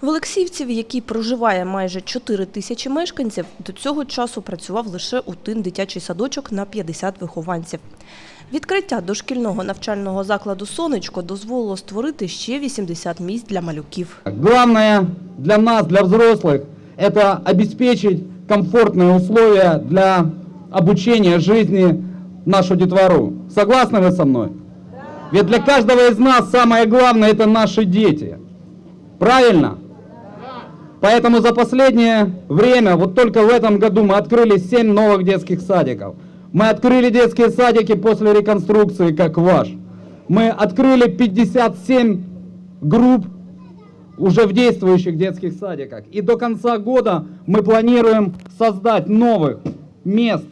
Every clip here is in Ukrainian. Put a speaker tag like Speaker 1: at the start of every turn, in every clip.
Speaker 1: В Олексіївці, в якій проживає майже 4 тисячі мешканців, до цього часу працював лише один дитячий садочок на 50 вихованців. Відкриття дошкільного навчального закладу «Сонечко» дозволило створити ще 80 місць для малюків.
Speaker 2: Главное для нас, для взрослых, это обеспечить комфортные условия для обучения жизни нашу детвору. Согласны вы со мной? Ведь для каждого из нас самое главное это наши дети. Правильно? Поэтому за последнее время, вот только в этом году мы открыли 7 новых детских садиков. Мы открыли детские садики после реконструкции, как ваш. Мы открыли 57 групп уже в действующих детских садиках. И до конца года мы планируем создать новых мест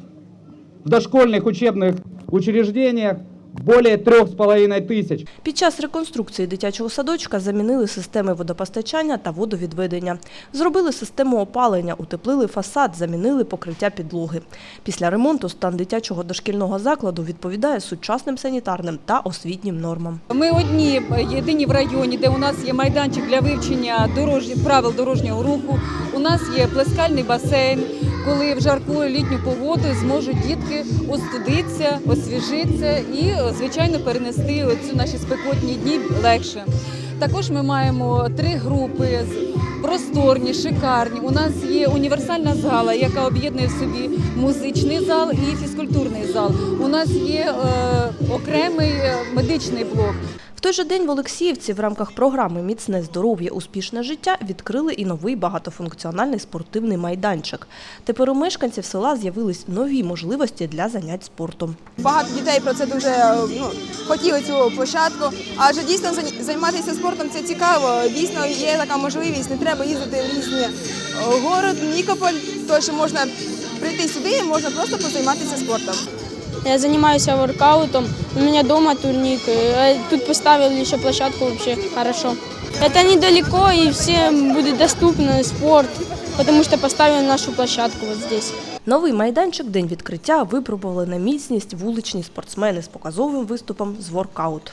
Speaker 2: в дошкольных учебных учреждениях более трех с половиной тысяч.
Speaker 1: Під час реконструкції дитячого садочка замінили системи водопостачання та водовідведення. Зробили систему опалення, утеплили фасад, замінили покриття підлоги. Після ремонту стан дитячого дошкільного закладу відповідає сучасним санітарним та освітнім нормам.
Speaker 3: Ми одні єдині в районі, де у нас є майданчик для вивчення дорожні, правил дорожнього руху. У нас є плескальний басейн, коли в жарку літню погоду зможуть дітки остудитися, освіжитися і, звичайно, перенести ці наші спекотні дні легше. Також ми маємо три групи просторні, шикарні. У нас є універсальна зала, яка об'єднує в собі музичний зал і фізкультурний зал. У нас є е, окремий е, медичний блок.
Speaker 1: В той же день в Олексіївці в рамках програми Міцне здоров'я, успішне життя відкрили і новий багатофункціональний спортивний майданчик. Тепер у мешканців села з'явились нові можливості для занять спортом.
Speaker 4: Багато дітей про це дуже ну, хотіли цю площадку. Адже дійсно займатися спортом це цікаво. Дійсно є така можливість, не треба їздити в різні е, город, Нікополь, тож можна прийти сюди і можна просто позайматися спортом.
Speaker 5: Я занимаюсь воркаутом, у меня дома турник, э, тут поставили еще площадку вообще хорошо. Это недалеко и всем будет доступно спорт, потому что поставили нашу площадку вот здесь.
Speaker 1: Новий майданчик день відкриття випробували на міцність вуличні спортсмени з показовим виступом з воркаут.